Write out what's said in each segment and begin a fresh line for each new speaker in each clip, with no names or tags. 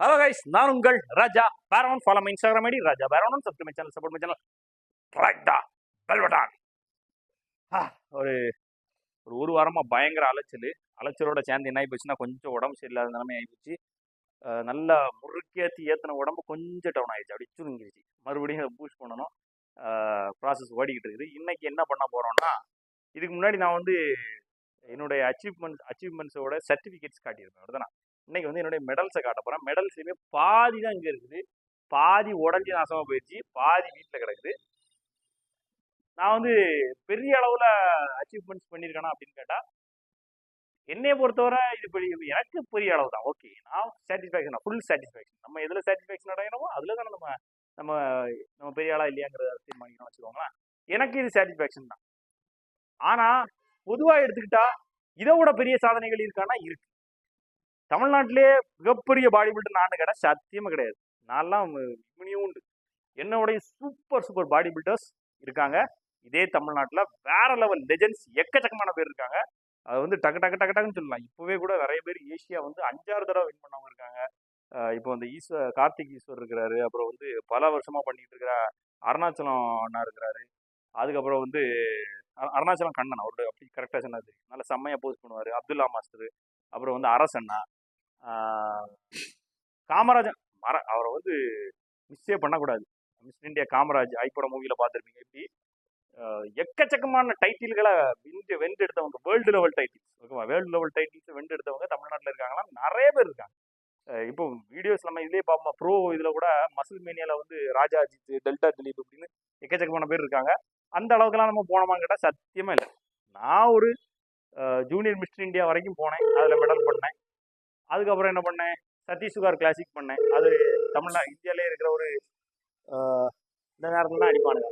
Hello guys நான் உங்கள் Raja பேரவன். Follow my Instagram ID Raja பேரவன். Subscribe channel support my channel track த ஒரு ஒரு ஒரு வாரமாக பயங்கர அலைச்சல். அலைச்சலோட சேர்ந்து என்ன ஆகி போச்சுன்னா கொஞ்சம் உடம்பு சரியில்லாத நிலைமை ஆகிப்போச்சு நல்லா முறுக்கேற்றி ஏற்றின உடம்பு கொஞ்சம் டவுன் ஆயிடுச்சு. அப்படி சுருங்கிருச்சு. மறுபடியும் பூஸ்ட் பண்ணணும். ப்ராசஸ் ஓடிக்கிட்டு இருக்குது. இன்றைக்கி என்ன பண்ண போகிறோம்னா இதுக்கு முன்னாடி நான் வந்து என்னுடைய அச்சீவ்மெண்ட் அச்சீவ்மெண்ட்ஸோட சர்டிஃபிகேட்ஸ் காட்டியிருப்பேன். அப்படிதானே இன்னைக்கு வந்து என்னுடைய மெடல்ஸை காட்ட போகிறேன் மெடல்ஸுமே பாதி தான் இங்க இருக்குது. பாதி உடஞ்சி நாசமாக போயிடுச்சு. பாதி வீட்டில் கிடக்குது. நான் வந்து பெரிய அளவுல அச்சீவ்மெண்ட்ஸ் பண்ணியிருக்கேனா அப்படின்னு கேட்டா என்னைய பொறுத்தவரை இது பெரிய எனக்கு பெரிய அளவு தான். ஓகே நான் சாட்டிஸ்ஃபேக்ஷன் ஃபுல் சாட்டிஸ்ஃபேக்ஷன் நம்ம எதுல சாட்டிஸ்ஃபேக்ஷன் அடையணுமோ அதுல தானே நம்ம நம்ம நம்ம பெரிய ஆளா இல்லையாங்கிறத தீர்மானிக்கணும் வச்சுக்கோங்களேன். எனக்கு இது சாட்டிஸ்ஃபேக்ஷன் தான். ஆனா பொதுவா எடுத்துக்கிட்டா இதை விட பெரிய சாதனைகள் இருக்கானா? இருக்கு. தமிழ்நாட்டிலே மிகப்பெரிய பாடி பில்டர் நான் கேட்டால் சத்தியமா கிடையாது. நான்லாம் இம்மினியும் உண்டு. என்னோடைய சூப்பர் சூப்பர் பாடி பில்டர்ஸ் இருக்காங்க. இதே தமிழ்நாட்டில் வேற லெவல் லெஜெண்ட்ஸ் எக்கச்சக்கமான பேர் இருக்காங்க. அது வந்து டக்கு டக்கு டக்கு டக்குன்னு சொல்லலாம். இப்போவே கூட நிறைய பேர் ஏஷியா வந்து அஞ்சாறு தடவை வின் பண்ணவங்க இருக்காங்க. இப்போ வந்து ஈஸ்வர் கார்த்திக் ஈஸ்வர் இருக்கிறாரு. அப்புறம் வந்து பல வருஷமா பண்ணிட்டு இருக்கிற அருணாச்சலம் அண்ணா இருக்கிறாரு. அதுக்கப்புறம் வந்து அருணாச்சலம் கண்ணன். அவரோட அப்படி கரெக்டாக சொன்னது நல்ல செம்மையாக போஸ்ட் பண்ணுவார். அப்துல்லா மாஸ்டர். அப்புறம் வந்து அரசண்ணா. காமராஜன் மர அவரை வந்து மிஸ்ஸே பண்ணக்கூடாது. மிஸ் இந்தியா காமராஜ் ஐப்பட மூவியில் பார்த்துருப்பீங்க. இப்படி எக்கச்சக்கமான டைட்டில்களை வென்று எடுத்தவங்க வேர்ல்டு லெவல் டைட்டில்ஸ் ஓகேவா? வேர்ல்டு லெவல் டைட்டில்ஸ் வென்றெடுத்தவங்க தமிழ்நாட்டில் இருக்காங்கன்னா நிறைய பேர் இருக்காங்க. இப்போ வீடியோஸ் நம்ம இதுலேயே பார்ப்போம்? ப்ரோ இதில் கூட மசில் மேனியாவில் வந்து ராஜா அஜித் டெல்டா திலீப் அப்படின்னு எக்கச்சக்கமான பேர் இருக்காங்க. அந்த அளவுக்குலாம் நம்ம போனோமான்னு கேட்டால் சத்தியமாக இல்லை. நான் ஒரு ஜூனியர் மிஸ்டர் இந்தியா வரைக்கும் போனேன். அதில் மெடல் பண்ணேன். அதுக்கப்புறம் என்ன பண்ணேன்? சதீஷ் சுகார் கிளாசிக் பண்ணேன். அது தமிழ்நா இந்தியாவிலே இருக்கிற ஒரு இந்த நேரத்தில் தான் அடிப்பானுங்க.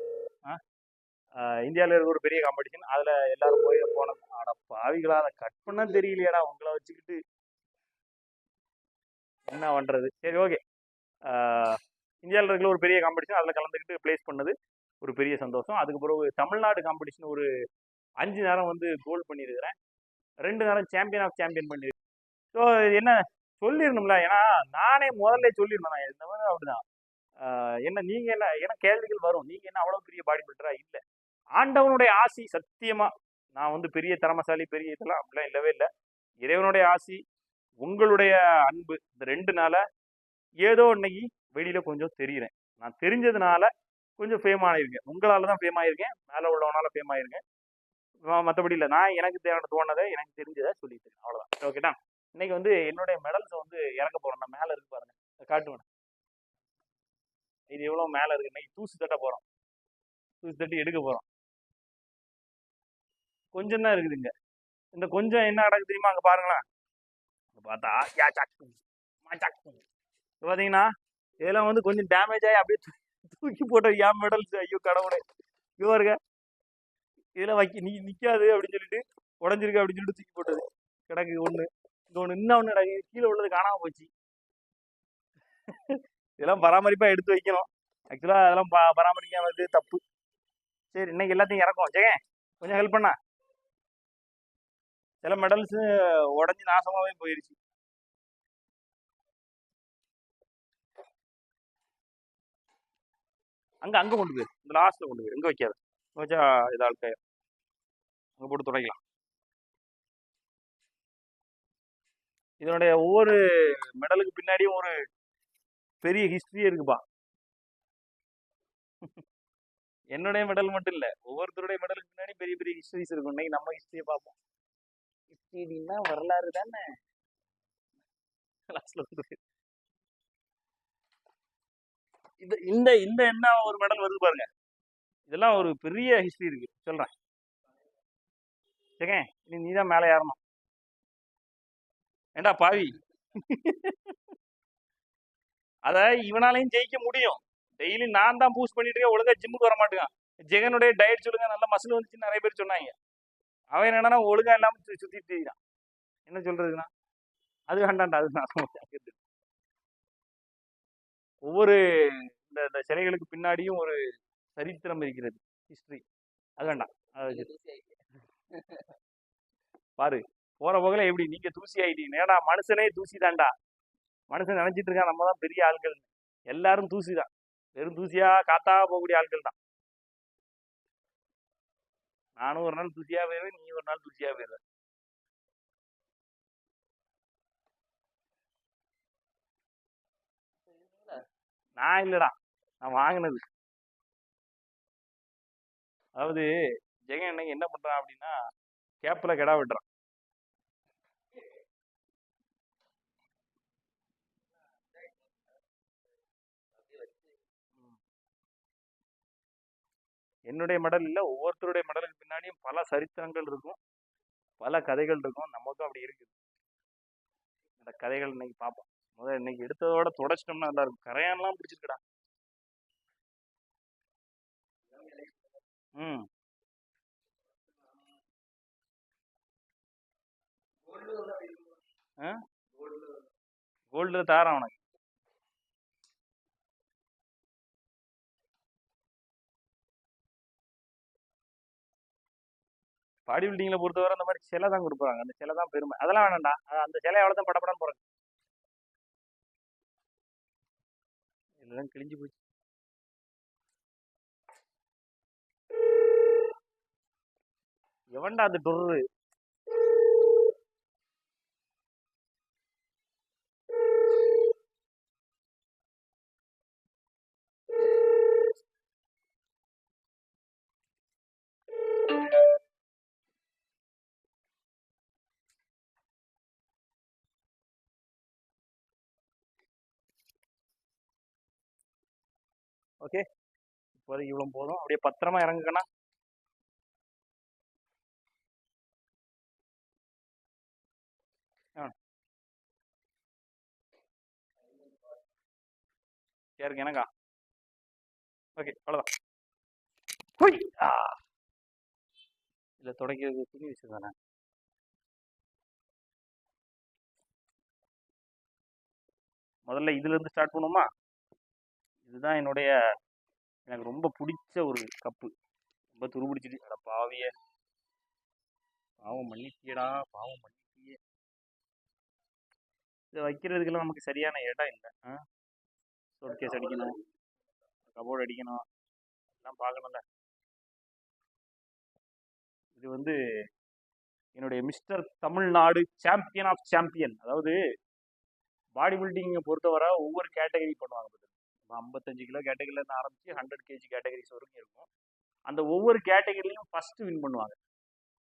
இந்தியாவில் இருக்கிற ஒரு பெரிய காம்படிஷன் அதில் எல்லாரும் போய் போனது ஆனால் பாவிகளா அதை கட் பண்ண தெரியலையாடா உங்களை வச்சுக்கிட்டு. என்ன பண்ணுறது சரி ஓகே. இந்தியாவில் இருக்கிற ஒரு பெரிய காம்படிஷன் அதில் கலந்துக்கிட்டு ப்ளேஸ் பண்ணது ஒரு பெரிய சந்தோஷம். அதுக்கு பிறகு தமிழ்நாடு காம்படிஷன் ஒரு அஞ்சு நேரம் வந்து கோல் பண்ணியிருக்கிறேன். ரெண்டு நேரம் சாம்பியன் ஆஃப் சாம்பியன் பண்ணி ஸோ என்ன சொல்லிடணும்ல ஏன்னா நானே முதல்ல சொல்லிடணும் நான் இந்த மாதிரி அப்படிதான். என்ன நீங்க என்ன ஏன்னா கேள்விகள் வரும். நீங்க என்ன அவ்வளவு பெரிய பாடி பில்டரா இல்ல. ஆண்டவனுடைய ஆசி சத்தியமா நான் வந்து பெரிய திறமசாலி பெரிய இதெல்லாம் அப்படிலாம் இல்லவே இல்லை. இறைவனுடைய ஆசி உங்களுடைய அன்பு இந்த ரெண்டு நாள ஏதோ இன்னைக்கு வெளியில கொஞ்சம் தெரியுறேன். நான் தெரிஞ்சதுனால கொஞ்சம் ஃபேம் ஆகிருக்கேன் உங்களால தான் ஃபேம் ஆயிருக்கேன் மேலே உள்ளவனால ஃபேம் ஆயிருக்கேன் மற்றபடி இல்லை. நான் எனக்கு தேவையான தோணதை எனக்கு தெரிஞ்சதை சொல்லிட்டு இருக்கேன். அவ்வளோதான் ஓகேடா இன்னைக்கு வந்து என்னுடைய மெடல்ஸை வந்து இறக்க போறேன். நான் மேலே இருக்கு பாருங்க. காட்டுவேன். இது எவ்வளோ மேலே இருக்கு? இன்னைக்கு தூசு தட்ட போறோம். தூசு தட்டி எடுக்க போறோம். கொஞ்சம் தான் இருக்குதுங்க இந்த கொஞ்சம் என்ன நடக்குது தெரியுமா? அங்க பாருங்களேன். பார்த்தா யா சாக்கு பாத்தீங்கன்னா இதெல்லாம் வந்து கொஞ்சம் டேமேஜ் ஆகி அப்படியே தூக்கி போட்ட ஏன் மெடல்ஸ் ஐயோ கடவுளே. இதுவா இருக்க இதெல்லாம் வைக்க நீ நிக்காது அப்படின்னு சொல்லிட்டு உடஞ்சிருக்கு அப்படின்னு சொல்லிட்டு தூக்கி போட்டது. கிடக்கு ஒண்ணு. இங்க ஒண்ணு இன்னும் ஒண்ணு கீழே உள்ளது காணாம போச்சு. இதெல்லாம் பராமரிப்பா எடுத்து வைக்கணும். ஆக்சுவலா அதெல்லாம் ப- பராமரிக்காம வந்து தப்பு. சரி இன்னைக்கு எல்லாத்தையும் இறக்கும் ஜெகன் கொஞ்சம் ஹெல்ப் பண்ணா. சில மெடல்ஸ் உடஞ்சி நாசமாவே போயிருச்சு. அங்க அங்க கொண்டு போயிரு. இந்த லாஸ்ட்ல கொண்டு போயிரு. எங்க வைக்காத. கொஞ்சம் வச்சா இது ஆள்காயம் அங்க போட்டு துடைக்கலாம். இதனுடைய ஒவ்வொரு மெடலுக்கு பின்னாடியும் ஒரு பெரிய ஹிஸ்டரியே இருக்குப்பா. என்னுடைய மெடல் மட்டும் இல்ல ஒவ்வொருத்தருடைய மெடலுக்கு பின்னாடி பெரிய பெரிய ஹிஸ்டரிஸ் இருக்கும். இன்னைக்கு நம்ம ஹிஸ்டரியை பார்ப்போம். ஹிஸ்டரினா வரலாறு தானே? இது இந்த இந்த என்ன ஒரு மெடல் வருது பாருங்க. இதெல்லாம் ஒரு பெரிய ஹிஸ்டரி இருக்கு. சொல்றேன். சரிங்க? நீ நீதான் மேலே ஏறணும். ஏண்டா பாவி? அத இவனாலையும் ஜெயிக்க முடியும். டெய்லி நான் தான் பூஸ்ட் பண்ணிட்டு இருக்கேன் ஒழுங்கா ஜிம்முக்கு வர மாட்டேங்கான் ஜெகனுடைய டயட் சொல்லுங்க நல்ல மசில் வந்துச்சு நிறைய பேர் சொன்னாங்க. அவன் என்னன்னா ஒழுங்கா இல்லாம சு- சுத்திட்டு திரியிறான் என்ன சொல்றதுன்னா? அது வேண்டாம்டா அது நான். ஒவ்வொரு இந்த இந்த சிலைகளுக்கு பின்னாடியும் ஒரு சரித்திரம் இருக்கிறது. ஹிஸ்டரி அது வேண்டாம். பாரு. போற போகல எப்படி? நீங்க தூசி ஆயிட்டீங்க ஏன்னா மனுஷனே தூசி தாண்டா மனுஷன் நினைச்சிட்டு இருக்கான் நம்ம தான் பெரிய ஆட்கள் எல்லாரும் தூசி தான். வெறும் தூசியா காத்தா போகக்கூடிய ஆட்கள் தான். நானும் ஒரு நாள் தூசியா போயிருவேன் நீ ஒரு நாள் தூசியா போயிருவ. நான் இல்லடா. நான் வாங்கினது. அதாவது ஜெகன் என்ன பண்றான் அப்படின்னா கேப்ல கிடா விட்டுறான். என்னுடைய மடல் இல்லை ஒவ்வொருத்தருடைய மெடலுக்கு பின்னாடியும் பல சரித்திரங்கள் இருக்கும். பல கதைகள் இருக்கும். நமக்கும் அப்படி இருக்குது. அந்த கதைகள் இன்னைக்கு பார்ப்போம் முதல்ல இன்னைக்கு எடுத்ததோட தொடச்சிட்டோம்னா நல்லா இருக்கும். கரையான்லாம் பிடிச்சிருக்கடா. ம். கோல்டு தாரம் உனக்கு. பாடி பில்டிங்ல பொறுத்தவரை அந்த மாதிரி சிலை தான் கொடுப்பாங்க. அந்த சிலை தான் பெருமை. அதெல்லாம் வேணாம்டா. அந்த சிலை எவ்வளோ தான் படப்படம் போறாங்க எல்லாம் கிழிஞ்சு போச்சு. எவன்டா அந்த டொர்ரு? ஓகே. இப்போதைக்கு இவ்வளோ போதும். அப்படியே பத்திரமா இறங்குக்கண்ணா ஆ. யாருக்கு எனக்கா ஓகே அவ்வளோதான் இல்லை துடைக்கிறது துணி வச்சுருந்தானே முதல்ல இதுலேருந்து ஸ்டார்ட் பண்ணுவோமா? இதுதான் என்னுடைய எனக்கு ரொம்ப பிடிச்ச ஒரு கப்பு. ரொம்ப துருபிடிச்சிட்டு அட பாவிய. பாவம் மன்னிச்சியடா பாவம் மன்னிச்சியே. இதை வைக்கிறதுக்கெல்லாம் நமக்கு சரியான இடம் இல்லை. ஆ? கேஸ் அடிக்கணும். கபோர்டு அடிக்கணும். எல்லாம் பார்க்கணும்ல. இது வந்து என்னுடைய mister Tamil Nadu champion of champion அதாவது பாடி பில்டிங்கை பொறுத்தவரை ஒவ்வொரு கேட்டகரி பண்ணுவாங்க பாத்துக்கோ. ஐம்பத்தஞ்சு கிலோ கேட்டகரியிலேருந்து ஆரம்பித்து ஹண்ட்ரட் கேஜி கேட்டகரிஸ் வரைக்கும் இருக்கும். அந்த ஒவ்வொரு கேட்டகரிலையும் ஃபஸ்ட்டு வின் பண்ணுவாங்க.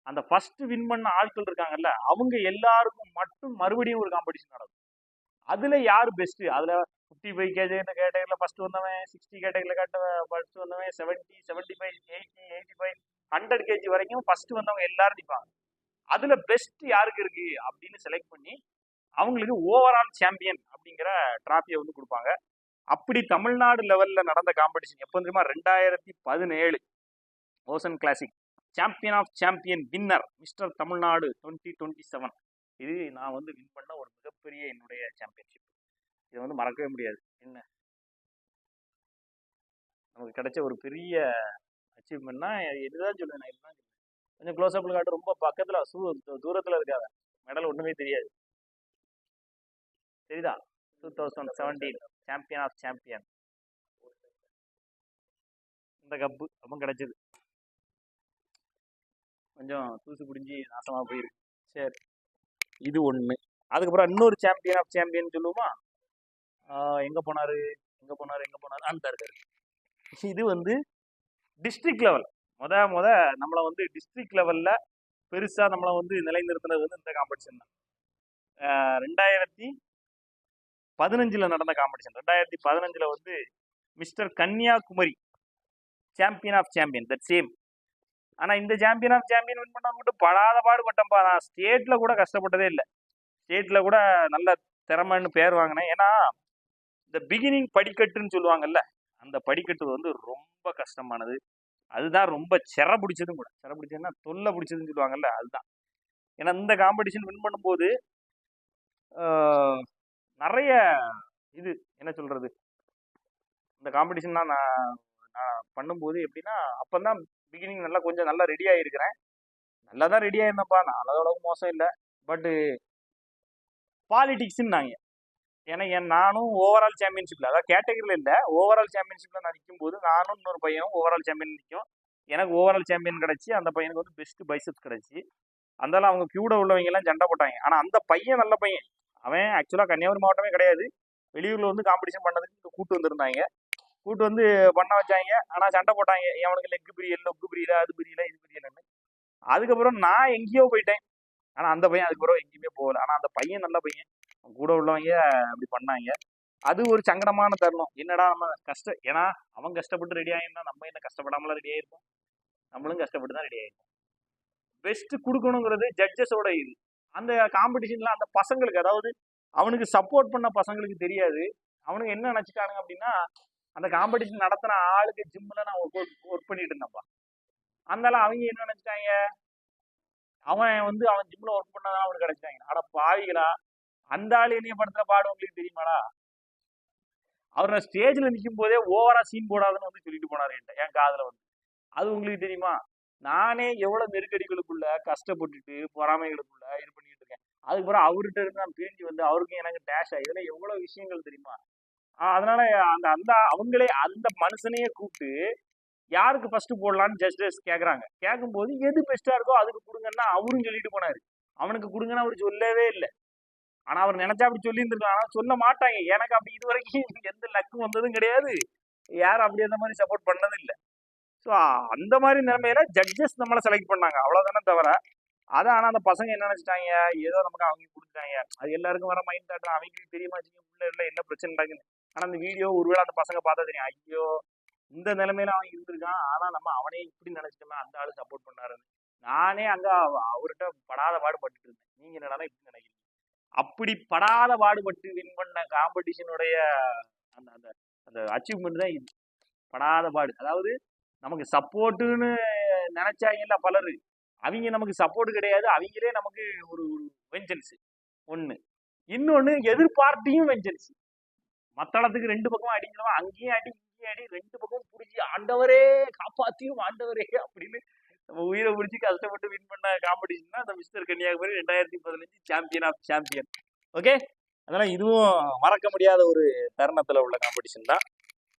அந்த ஃபஸ்ட்டு வின் பண்ண ஆட்கள் இருக்காங்கல்ல அவங்க எல்லாருக்கும் மட்டும் மறுபடியும் ஒரு காம்படிஷன் நடக்கும். அதில் யார் பெஸ்ட்டு அதில் ஃபிஃப்டி ஃபைவ் கேஜி கேட்டகரியில் ஃபஸ்ட்டு வந்தவன் சிக்ஸ்டி கேட்டகரியில் கேட்ட ஃபர்ஸ்ட் வந்தவன் seventy seventy five eighty eighty five hundred KG வரைக்கும் ஃபஸ்ட்டு வந்தவங்க எல்லாரும் நிற்பாங்க அதில் பெஸ்ட் யாருக்கு இருக்குது அப்படின்னு செலக்ட் பண்ணி அவங்களுக்கு ஓவரால் சாம்பியன் அப்படிங்கிற டிராஃபியை வந்து கொடுப்பாங்க. அப்படி தமிழ்நாடு லெவல்ல நடந்த காம்படிஷன் எப்போ தெரியுமா? ரெண்டாயிரத்தி பதினேழு. Ocean classic champion of champion winner mister Tamil Nadu twenty twenty seven இது நான் வந்து வின் பண்ண ஒரு மிகப்பெரிய என்னுடைய சாம்பியன்ஷிப் இதை வந்து மறக்கவே முடியாது. என்ன? நமக்கு கிடைச்ச ஒரு பெரிய அச்சீவ்மெண்ட்னா இதுதான் சொல்லுவேன் நான் இதுதான் சொல்லுவேன். கொஞ்சம் க்ளோஸ் அப்ல காட்டு ரொம்ப பக்கத்தில் சூ தூரத்தில் இருக்காத. மெடல் ஒன்றுமே தெரியாது. சரிதா? Two thousand seventeen champion of champion இந்த கப்பு அப்போ கிடைச்சது. கொஞ்சம் தூசு பிடிஞ்சி நாசமாக போயிருக்கு. சரி. இது ஒன்று அதுக்கப்புறம் இன்னொரு சாம்பியன் ஆஃப் சாம்பியன் சொல்லுவோமா? எங்கே போனார்? போனாரு போனார்? எங்கே போனார்? போனாரு அந்த இருக்காரு இது வந்து டிஸ்ட்ரிக்ட் லெவல் முத முத நம்மளை வந்து டிஸ்ட்ரிக்ட் லெவலில் பெருசாக நம்மளை வந்து நிலைநிறுத்தினது வந்து இந்த காம்படிஷன் தான். ரெண்டாயிரத்தி பதினஞ்சில் நடந்த காம்படிஷன் ரெண்டாயிரத்தி பதினஞ்சில் வந்து mister Kanyakumari champion of champion that same ஆனால் இந்த சாம்பியன் ஆஃப் சாம்பியன் வின் பண்ண மட்டும் படாத பாடுபட்டேன்ப்பா நான் ஸ்டேட்டில் கூட கஷ்டப்பட்டதே இல்லை. ஸ்டேட்டில் கூட நல்ல திறமைன்னு பேர் வாங்கினேன். ஏன்னா இந்த பிகினிங் படிக்கட்டுன்னு சொல்லுவாங்கல்ல அந்த படிக்கட்டு வந்து ரொம்ப கஷ்டமானது. அதுதான் ரொம்ப செர பிடிச்சதும் கூட. செர பிடிச்சதுன்னா தொல்லை பிடிச்சதுன்னு சொல்லுவாங்கல்ல அதுதான். ஏன்னா இந்த காம்படிஷன் வின் பண்ணும்போது நிறைய இது என்ன சொல்றது? இந்த காம்படிஷன் நான் நான் பண்ணும்போது எப்படின்னா அப்பதான் பிகினிங் நல்லா கொஞ்சம் நல்லா ரெடி ஆகிருக்கிறேன் நல்லா தான் ரெடி ஆயிருந்தப்பா நான் அளவுக்கு மோசம் இல்லை. பட்டு பாலிடிக்ஸ்னாங்க ஏன்னா என் நானும் ஓவரால் சாம்பியன்ஷிப்பில் அதாவது கேட்டகரியில் இல்லை ஓவரால் சாம்பியன்ஷிப்பில் நான் நிற்கும் போது நானும் இன்னொரு பையனும் ஓவரால் சாம்பியன் நிற்கும் எனக்கு ஓவரால் சாம்பியன் கிடச்சி அந்த பையனுக்கு வந்து பெஸ்ட்டு பைசப்ஸ் கிடச்சி. அந்தால அவங்க கியூட உள்ளவங்க எல்லாம் சண்டை போட்டாங்க. ஆனால் அந்த பையன் நல்ல பையன். அவன் ஆக்சுவலாக கன்னியாகுமரி மாவட்டமே கிடையாது. வெளியூரில் வந்து காம்படிஷன் பண்ணதுக்கு கூட்டு வந்திருந்தாங்க. கூட்டு வந்து பண்ண வச்சாங்க. ஆனால் சண்டை போட்டாங்க. அவனுக்கு லெக் பிரியல லொக்கு பிரியல அது பிரியல இது பிரியலன்னு. அதுக்கப்புறம் நான் எங்கேயோ போயிட்டேன். ஆனால் அந்த பையன் அதுக்கப்புறம் எங்கேயுமே போகல. ஆனால் அந்த பையன் நல்ல பையன். கூட உள்ளவங்க அப்படி பண்ணாங்க. அது ஒரு சங்கடமான தருணம். என்னடா நம்ம கஷ்டம் ஏன்னா அவன் கஷ்டப்பட்டு ரெடி ஆகிருந்தா நம்ம என்ன கஷ்டப்படாமலாம் ரெடி ஆகிருப்போம் நம்மளும் கஷ்டப்பட்டு தான் ரெடி ஆகிருப்போம் பெஸ்ட் கொடுக்கணுங்கிறது ஜட்ஜஸோட இது. அந்த காம்படிஷன்ல அந்த பசங்களுக்கு அதாவது அவனுக்கு சப்போர்ட் பண்ண பசங்களுக்கு தெரியாது. அவனுக்கு என்ன நினைச்சிட்டானுங்க அப்படின்னா அந்த காம்படிஷன் நடத்தின ஆளுக்கு ஜிம்ல நான் ஒர்க் பண்ணிட்டு இருந்தேன்ப்பா. அதனால அவங்க என்ன நினைச்சிட்டாங்க? அவன் வந்து அவன் ஜிம்ல ஒர்க் பண்ணதான் அவனுக்கு கிடைச்சிட்டாங்க. அட பாவிகளா. அந்த ஆள் என்னைய படத்துல பாடு உங்களுக்கு தெரியுமாடா? அவர் நான் ஸ்டேஜ்ல நிற்கும் போதே ஓவரா சீன் போடாதுன்னு வந்து சொல்லிட்டு போனாரு என்கிட்ட என் காதுல வந்து. அது உங்களுக்கு தெரியுமா? நானே எவ்வளவு நெருக்கடிகளுக்குள்ள கஷ்டப்பட்டுட்டு பொறாமைகளுக்குள்ள இது பண்ணிட்டு இருக்கேன். அதுக்கப்புறம் அவர்கிட்ட இருந்து நான் பிரிஞ்சு வந்து அவருக்கும் எனக்கு டேஷ் ஆகி இதெல்லாம் எவ்வளவு விஷயங்கள் தெரியுமா? அதனால அந்த அந்த அவங்களே அந்த மனுஷனையே கூப்பிட்டு யாருக்கு ஃபர்ஸ்ட் போடலான்னு ஜஸ்டஸ் கேட்குறாங்க கேட்கும்போது எது பெஸ்ட்டாக இருக்கோ அதுக்கு கொடுங்கன்னா அவரும் சொல்லிட்டு போனாரு. அவனுக்கு கொடுங்கன்னு அவர் சொல்லவே இல்லை. ஆனால் அவர் நினைச்சா அப்படி சொல்லியிருந்துருக்கலாம். ஆனால் சொல்ல மாட்டாங்க. எனக்கு அப்படி இது வரைக்கும் எந்த லக்கும் வந்ததும் கிடையாது. யாரும் அப்படி அந்த மாதிரி சப்போர்ட் பண்ணதும் இல்லை ஸோ அந்த மாதிரி நிலைமையில ஜட்ஜஸ் நம்மளை செலக்ட் பண்ணாங்க. அவ்வளோதானே தவிர அதான் ஆனால் அந்த பசங்க என்ன நினச்சிட்டாங்க? ஏதோ நமக்கு அவங்க கொடுத்துட்டாங்க அது எல்லாருக்கும் வர மைண்ட் தாட்டும் அவங்களுக்கு தெரியுமா உள்ள இல்லை என்ன பிரச்சனை நடக்குது ஆனால் அந்த வீடியோ ஒருவேளை அந்த பசங்க பார்த்தா தெரியும். ஐயோ இந்த நிலைமையில அவன் இருந்திருக்கான். ஆனால் நம்ம அவனே இப்படி நினைச்சிட்டோமே அந்த ஆளு சப்போர்ட் பண்ணாருன்னு. நானே அங்கே அவர்கிட்ட படாத பாடுபட்டு இருந்தேன். நீங்க என்னடா இப்படி நினைக்கிறீங்க? அப்படி படாத பாடுபட்டு வின் பண்ண காம்படிஷனுடைய அந்த அந்த அந்த அச்சீவ்மெண்ட் தான் இது. படாத பாடு. அதாவது நமக்கு சப்போர்ட்டுன்னு நினைச்சாங்கல்ல பலர். அவங்க நமக்கு சப்போர்ட் கிடையாது. அவங்களே நமக்கு ஒரு வெஞ்சன்ஸ் ஒன்று இன்னொன்று எதிர்பார்ட்டியும் வெஞ்சன்ஸ் மத்தளத்துக்கு ரெண்டு பக்கமும் அடிக்கணும்? அங்கேயும் அடி இங்கேயும் அடி ரெண்டு பக்கமும் பிடிச்சி ஆண்டவரே காப்பாத்தியும் ஆண்டவரே அப்படின்னு நம்ம உயிரை பிடிச்சி கஷ்டப்பட்டு வின் பண்ண காம்படிஷன்னா தான் அந்த மிஸ்டர் கன்னியாகுமரி ரெண்டாயிரத்தி பதினஞ்சு சாம்பியன் ஆஃப் சாம்பியன் ஓகே அதனால் இதுவும் மறக்க முடியாத ஒரு தருணத்தில் உள்ள காம்படிஷன் தான்.